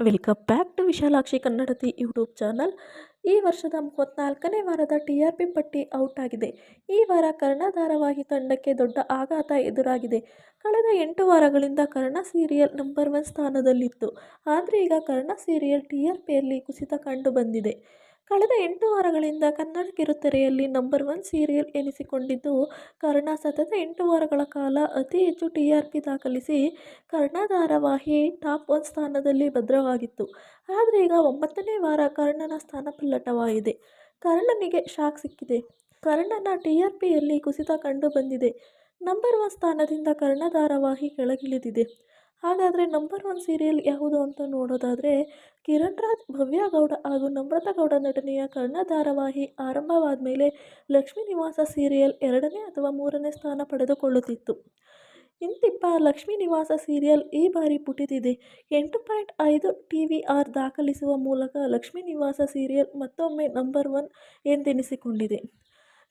Welcome back to Vishalakshi Kannadathi YouTube channel ಈ ವರ್ಷದ ಮೂವತ್ತ್ನಾಲ್ಕನೇ ವಾರದ ಟಿ ಆರ್ ಪಿ ಪಟ್ಟಿ ಔಟ್ ಆಗಿದೆ. ಈ ವಾರ ಕರ್ಣ ಧಾರಾವಾಹಿ ತಂಡಕ್ಕೆ ದೊಡ್ಡ ಆಘಾತ ಎದುರಾಗಿದೆ. ಕಳೆದ ಎಂಟು ವಾರಗಳಿಂದ ಕರ್ಣ ಸೀರಿಯಲ್ ನಂಬರ್ ಒನ್ ಸ್ಥಾನದಲ್ಲಿತ್ತು. ಆದರೆ ಈಗ ಕರ್ಣ ಸೀರಿಯಲ್ ಟಿ ಆರ್ ಪಿಯಲ್ಲಿ ಕುಸಿತ ಕಂಡು ಬಂದಿದೆ. ಕಳೆದ ಎಂಟು ವಾರಗಳಿಂದ ಕನ್ನಡ ಕಿರುತೆರೆಯಲ್ಲಿ ನಂಬರ್ ಒನ್ ಸೀರಿಯಲ್ ಎನಿಸಿಕೊಂಡಿದ್ದು, ಕರ್ಣ ಸತತ ಎಂಟು ವಾರಗಳ ಕಾಲ ಅತಿ ಹೆಚ್ಚು ಟಿ ಆರ್ ಪಿ ದಾಖಲಿಸಿ ಕರ್ಣ ಧಾರಾವಾಹಿ ಟಾಪ್ ಒನ್ ಸ್ಥಾನದಲ್ಲಿ ಭದ್ರವಾಗಿತ್ತು. ಆದರೆ ಈಗ ಒಂಬತ್ತನೇ ವಾರ ಕರ್ಣನ ಸ್ಥಾನ ಪಲ್ಲಟವಾಗಿದೆ ಕರ್ಣನಿಗೆ ಶಾಕ್ ಸಿಕ್ಕಿದೆ. ಕರ್ಣನ ಟಿ ಆರ್ ಪಿಯಲ್ಲಿ ಕುಸಿತ ಕಂಡು ಬಂದಿದೆ. ನಂಬರ್ ಒನ್ ಸ್ಥಾನದಿಂದ ಕರ್ಣ ಧಾರಾವಾಹಿ ಕೆಳಗಿಳಿದಿದೆ. ಹಾಗಾದರೆ ನಂಬರ್ ಒನ್ ಸೀರಿಯಲ್ ಯಾವುದು ಅಂತ ನೋಡೋದಾದರೆ ಕಿರಣ್ ರಾಜ್ ಭವ್ಯ ಗೌಡ ಹಾಗೂ ನಮ್ರತಾ ಗೌಡ ನಟನೆಯ ಕರ್ಣ ಧಾರಾವಾಹಿ ಆರಂಭವಾದ ಮೇಲೆ ಲಕ್ಷ್ಮೀ ನಿವಾಸ ಸೀರಿಯಲ್ ಎರಡನೇ ಅಥವಾ ಮೂರನೇ ಸ್ಥಾನ ಪಡೆದುಕೊಳ್ಳುತ್ತಿತ್ತು. ಇಂತಿಪ್ಪ, ಲಕ್ಷ್ಮೀ ನಿವಾಸ ಸೀರಿಯಲ್ ಈ ಬಾರಿ ಪುಟಿದಿದೆ. ಎಂಟು ಪಾಯಿಂಟ್ ಐದು ಟಿ ವಿ ಆರ್ ದಾಖಲಿಸುವ ಮೂಲಕ ಲಕ್ಷ್ಮೀ ನಿವಾಸ ಸೀರಿಯಲ್ ಮತ್ತೊಮ್ಮೆ ನಂಬರ್ ಒನ್ ಎಂದೆನಿಸಿಕೊಂಡಿದೆ.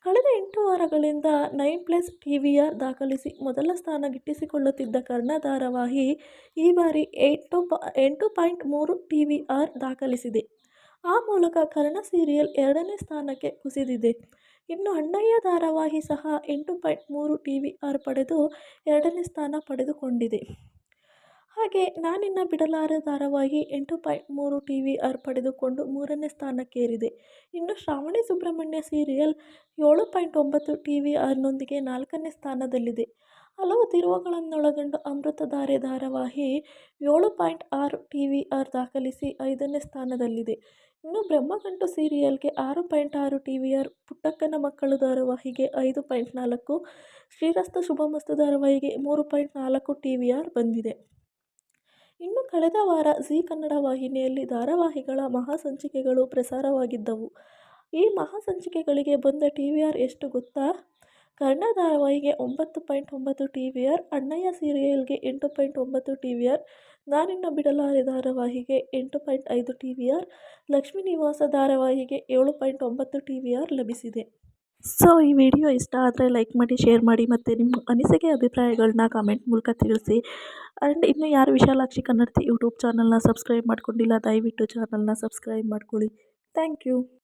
ಕಳೆದ ಎಂಟು ವಾರಗಳಿಂದ nine plus T V R ದಾಖಲಿಸಿ ಮೊದಲ ಸ್ಥಾನ ಗಿಟ್ಟಿಸಿಕೊಳ್ಳುತ್ತಿದ್ದ ಕರ್ಣ ಧಾರಾವಾಹಿ ಈ ಬಾರಿ ಎಂಟು ಪ, ಎಂಟು ಪಾಯಿಂಟ್ ಮೂರು ಟಿ ವಿ ಆರ್ ದಾಖಲಿಸಿದೆ. ಆ ಮೂಲಕ ಕರ್ಣ ಸೀರಿಯಲ್ ಎರಡನೇ ಸ್ಥಾನಕ್ಕೆ ಕುಸಿದಿದೆ. ಇನ್ನು ಅಣ್ಣಯ್ಯ ಧಾರಾವಾಹಿ ಸಹ ಎಂಟು ಪಾಯಿಂಟ್ ಮೂರು ಟಿ ವಿ ಆರ್ ಪಡೆದು ಎರಡನೇ ಸ್ಥಾನ ಪಡೆದುಕೊಂಡಿದೆ. ಹಾಗೆ ನಾನಿನ್ನ ಬಿಡಲಾರ ಧಾರಾವಾಹಿ ಎಂಟು ಪಾಯಿಂಟ್ ಮೂರು ಟಿ ವಿ ಆರ್ ಪಡೆದುಕೊಂಡು ಮೂರನೇ ಸ್ಥಾನಕ್ಕೇರಿದೆ. ಇನ್ನು ಶ್ರಾವಣಿ ಸುಬ್ರಹ್ಮಣ್ಯ ಸೀರಿಯಲ್ ಏಳು ಪಾಯಿಂಟ್ ಒಂಬತ್ತು ಟಿ ವಿ ಆರ್ನೊಂದಿಗೆ ನಾಲ್ಕನೇ ಸ್ಥಾನದಲ್ಲಿದೆ. ಹಲವು ತಿರುವುಗಳನ್ನೊಳಗೊಂಡು ಅಮೃತಧಾರೆ ಧಾರಾವಾಹಿ ಏಳು ಪಾಯಿಂಟ್ ಆರು ಟಿ ವಿ ಆರ್ ದಾಖಲಿಸಿ ಐದನೇ ಸ್ಥಾನದಲ್ಲಿದೆ. ಇನ್ನು ಬ್ರಹ್ಮಗಂಟು ಸೀರಿಯಲ್ಗೆ ಆರು ಪಾಯಿಂಟ್ ಆರು ಟಿ ವಿ ಆರ್ ಪುಟ್ಟಕ್ಕನ ಮಕ್ಕಳು ಧಾರಾವಾಹಿಗೆ ಐದು ಪಾಯಿಂಟ್ ನಾಲ್ಕು, ಶ್ರೀರಸ್ತ ಶುಭಮಸ್ತು ಧಾರಾವಾಹಿಗೆ ಮೂರು ಪಾಯಿಂಟ್ ನಾಲ್ಕು ಟಿ ವಿ ಆರ್ ಬಂದಿದೆ. ಇನ್ನು ಕಳೆದ ವಾರ ಝೀ ಕನ್ನಡ ವಾಹಿನಿಯಲ್ಲಿ ಧಾರಾವಾಹಿಗಳ ಮಹಾಸಂಚಿಕೆಗಳು ಪ್ರಸಾರವಾಗಿದ್ದವು. ಈ ಮಹಾಸಂಚಿಕೆಗಳಿಗೆ ಬಂದ ಟಿ ವಿ ಆರ್ ಎಷ್ಟು ಗೊತ್ತಾ? ಕರ್ಣ ಧಾರಾವಾಹಿಗೆ ಒಂಬತ್ತು ಪಾಯಿಂಟ್ ಒಂಬತ್ತು ಟಿ ವಿ ಆರ್ ಅಣ್ಣಯ್ಯ ಸೀರಿಯಲ್ಗೆ ಎಂಟು ಪಾಯಿಂಟ್ ಒಂಬತ್ತು ಟಿ ವಿ ಆರ್ ನಾನಿನ್ನ ಬಿಡಲಾರೆ ಧಾರಾವಾಹಿಗೆ ಎಂಟು ಪಾಯಿಂಟ್ ಐದು ಟಿ ವಿ ಆರ್ ಲಕ್ಷ್ಮೀ ನಿವಾಸ ಧಾರಾವಾಹಿಗೆ ಏಳು ಪಾಯಿಂಟ್ ಒಂಬತ್ತು ಟಿ ವಿ ಆರ್ ಲಭಿಸಿದೆ. ಸೊ ಈ ವಿಡಿಯೋ ಇಷ್ಟ ಆದರೆ ಲೈಕ್ ಮಾಡಿ ಶೇರ್ ಮಾಡಿ ಮತ್ತು ನಿಮ್ಮ ಅನಿಸಿಕೆ ಅಭಿಪ್ರಾಯಗಳನ್ನ ಕಾಮೆಂಟ್ ಮೂಲಕ ತಿಳಿಸಿ. ಆ್ಯಂಡ್ ಇನ್ನು ಯಾರು ವಿಶಾಲಾಕ್ಷಿ ಕನ್ನಡತಿ ಯೂಟ್ಯೂಬ್ ಚಾನಲ್ನ ಸಬ್ಸ್ಕ್ರೈಬ್ ಮಾಡ್ಕೊಂಡಿಲ್ಲ, ದಯವಿಟ್ಟು ಚಾನಲ್ನ ಸಬ್ಸ್ಕ್ರೈಬ್ ಮಾಡ್ಕೊಳ್ಳಿ. Thank you